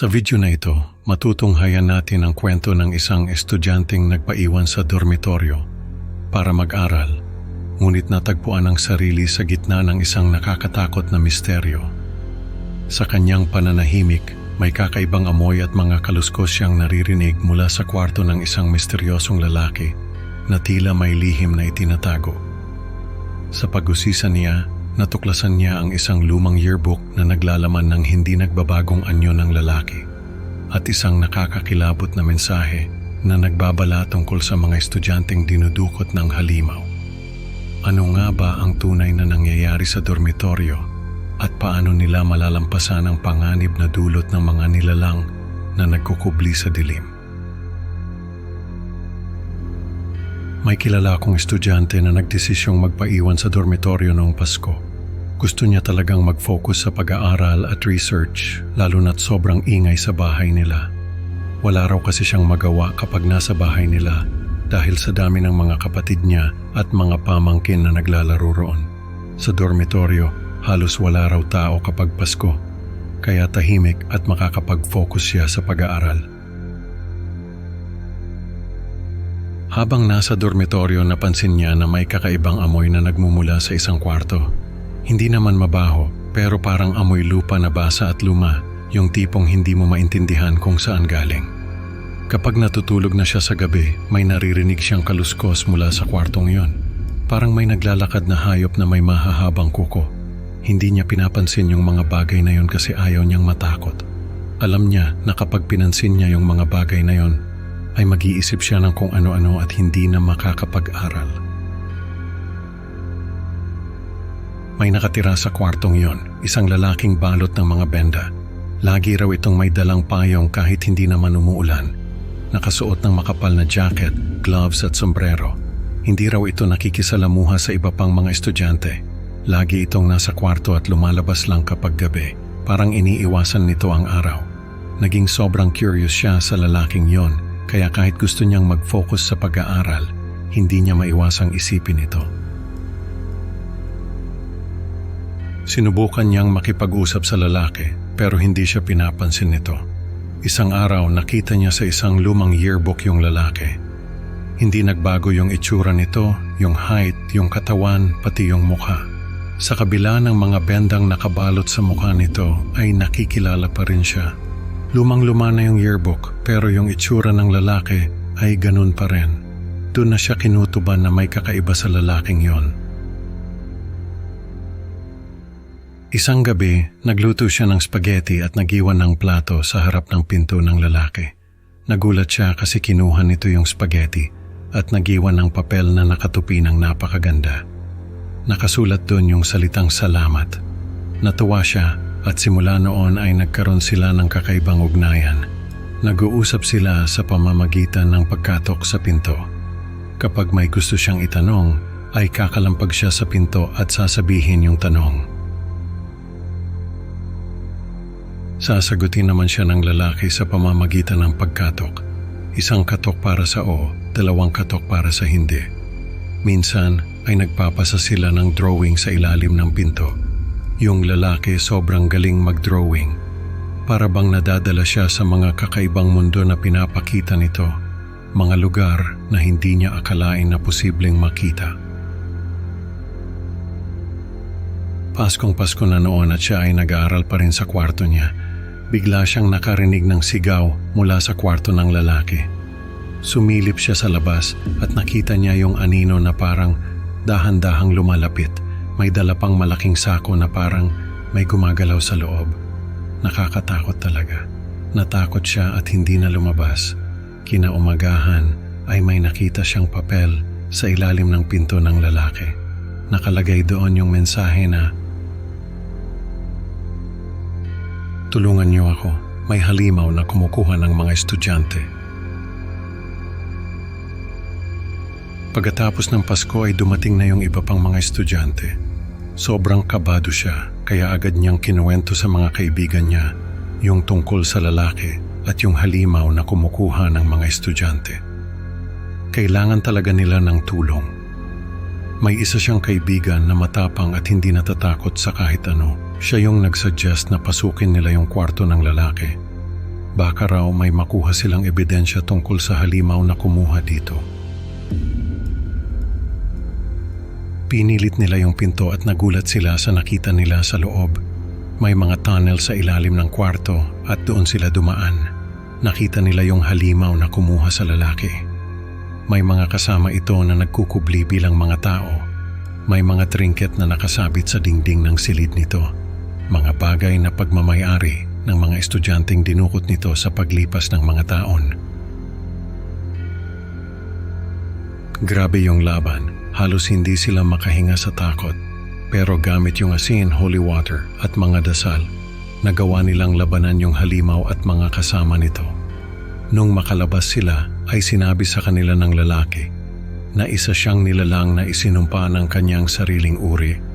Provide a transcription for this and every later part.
Sa video na ito, matutunghayan natin ang kwento ng isang estudyanteng nagpaiwan sa dormitoryo para mag-aral, ngunit natagpuan ang sarili sa gitna ng isang nakakatakot na misteryo. Sa kanyang pananahimik, may kakaibang amoy at mga kaluskos siyang naririnig mula sa kwarto ng isang misteryosong lalaki na tila may lihim na itinatago. Sa pag-usisa niya, natuklasan niya ang isang lumang yearbook na naglalaman ng hindi nagbabagong anyo ng lalaki at isang nakakakilabot na mensahe na nagbabala tungkol sa mga estudyanteng dinudukot ng halimaw. Ano nga ba ang tunay na nangyayari sa dormitoryo at paano nila malalampasan ang panganib na dulot ng mga nilalang na nagkukubli sa dilim? May kilala akong estudyante na nagdesisyong magpaiwan sa dormitoryo noong Pasko. Gusto niya talagang mag-focus sa pag-aaral at research, lalo na't sobrang ingay sa bahay nila. Wala raw kasi siyang magawa kapag nasa bahay nila dahil sa dami ng mga kapatid niya at mga pamangkin na naglalaro roon. Sa dormitoryo, halos wala raw tao kapag Pasko, kaya tahimik at makakapag-focus siya sa pag-aaral. Habang nasa dormitoryo napansin niya na may kakaibang amoy na nagmumula sa isang kwarto. Hindi naman mabaho pero parang amoy lupa na basa at luma, yung tipong hindi mo maintindihan kung saan galing. Kapag natutulog na siya sa gabi, may naririnig siyang kaluskos mula sa kwartong yon. Parang may naglalakad na hayop na may mahahabang kuko. Hindi niya pinapansin yung mga bagay na yon kasi ayaw niyang matakot. Alam niya na kapag pinansin niya yung mga bagay na yon, ay mag-iisip siya ng kung ano-ano at hindi na makakapag-aral. May nakatira sa kwartong yon, isang lalaking balot ng mga benda. Lagi raw itong may dalang payong kahit hindi naman umuulan. Nakasuot ng makapal na jacket, gloves at sombrero. Hindi raw ito nakikisalamuha sa iba pang mga estudyante. Lagi itong nasa kwarto at lumalabas lang kapag gabi. Parang iniiwasan nito ang araw. Naging sobrang curious siya sa lalaking yon, kaya kahit gusto niyang mag-focus sa pag-aaral, hindi niya maiwasang isipin ito. Sinubukan niyang makipag-usap sa lalaki pero hindi siya pinapansin nito. Isang araw nakita niya sa isang lumang yearbook yung lalaki. Hindi nagbago yung itsura nito, yung height, yung katawan, pati yung mukha. Sa kabila ng mga bendang nakabalot sa mukha nito ay nakikilala pa rin siya. Lumang-luma na yung yearbook pero yung itsura ng lalaki ay ganun pa rin. Doon na siya kinutuban na may kakaiba sa lalaking yon. Isang gabi, nagluto siya ng spaghetti at nagiwan ng plato sa harap ng pinto ng lalaki. Nagulat siya kasi kinuha nito yung spaghetti at nagiwan ng papel na nakatupi ng napakaganda. Nakasulat doon yung salitang salamat. Natuwa siya at simula noon ay nagkaroon sila ng kakaibang ugnayan. Nag-uusap sila sa pamamagitan ng pagkatok sa pinto. Kapag may gusto siyang itanong, ay kakalampag siya sa pinto at sasabihin yung tanong. Sasagutin naman siya ng lalaki sa pamamagitan ng pagkatok. Isang katok para sa o, dalawang katok para sa hindi. Minsan ay nagpapasa sila ng drawing sa ilalim ng pinto. Yung lalaki sobrang galing mag-drawing. Para bang nadadala siya sa mga kakaibang mundo na pinapakita nito. Mga lugar na hindi niya akalain na posibleng makita. Paskong Pasko na noon at siya ay nag-aaral pa rin sa kwarto niya bigla siyang nakarinig ng sigaw mula sa kwarto ng lalaki. Sumilip siya sa labas at nakita niya yung anino na parang dahan-dahang lumalapit. May dala pang malaking sako na parang may gumagalaw sa loob. Nakakatakot talaga. Natakot siya at hindi na lumabas. Kinaumagahan ay may nakita siyang papel sa ilalim ng pinto ng lalaki. Nakalagay doon yung mensahe na Tulungan niyo ako. May halimaw na kumukuha ng mga estudyante. Pagkatapos ng Pasko ay dumating na yung iba pang mga estudyante. Sobrang kabado siya kaya agad niyang kinuwento sa mga kaibigan niya yung tungkol sa lalaki at yung halimaw na kumukuha ng mga estudyante. Kailangan talaga nila ng tulong. May isa siyang kaibigan na matapang at hindi natatakot sa kahit ano siya yung nagsuggest na pasukin nila yung kwarto ng lalaki. Baka raw may makuha silang ebidensya tungkol sa halimaw na kumuha dito. Pinilit nila yung pinto at nagulat sila sa nakita nila sa loob. May mga tunnel sa ilalim ng kwarto at doon sila dumaan. Nakita nila yung halimaw na kumuha sa lalaki. May mga kasama ito na nagkukubli bilang mga tao. May mga trinket na nakasabit sa dingding ng silid nito. Mga bagay na pagmamayari ng mga estudyanteng dinukot nito sa paglipas ng mga taon. Grabe yung laban. Halos hindi sila makahinga sa takot. Pero gamit yung asin, holy water at mga dasal, nagawa nilang labanan yung halimaw at mga kasama nito. Nung makalabas sila ay sinabi sa kanila ng lalaki na isa siyang nilalang na isinumpa ng kanyang sariling uri.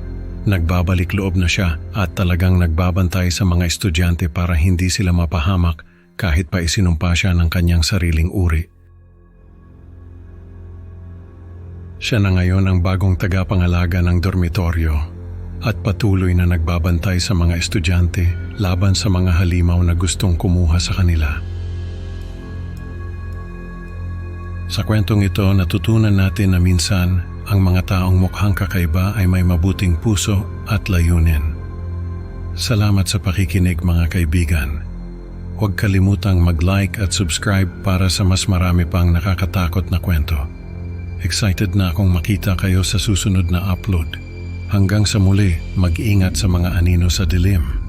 Nagbabalik loob na siya at talagang nagbabantay sa mga estudyante para hindi sila mapahamak kahit pa isinumpa siya ng kanyang sariling uri. Siya na ngayon ang bagong tagapangalaga ng dormitoryo at patuloy na nagbabantay sa mga estudyante laban sa mga halimaw na gustong kumuha sa kanila. Sa kwentong ito, natutunan natin na minsan ang mga taong mukhang kakaiba ay may mabuting puso at layunin. Salamat sa pakikinig mga kaibigan. Huwag kalimutang mag-like at subscribe para sa mas marami pang nakakatakot na kwento. Excited na akong makita kayo sa susunod na upload. Hanggang sa muli, mag-ingat sa mga anino sa dilim.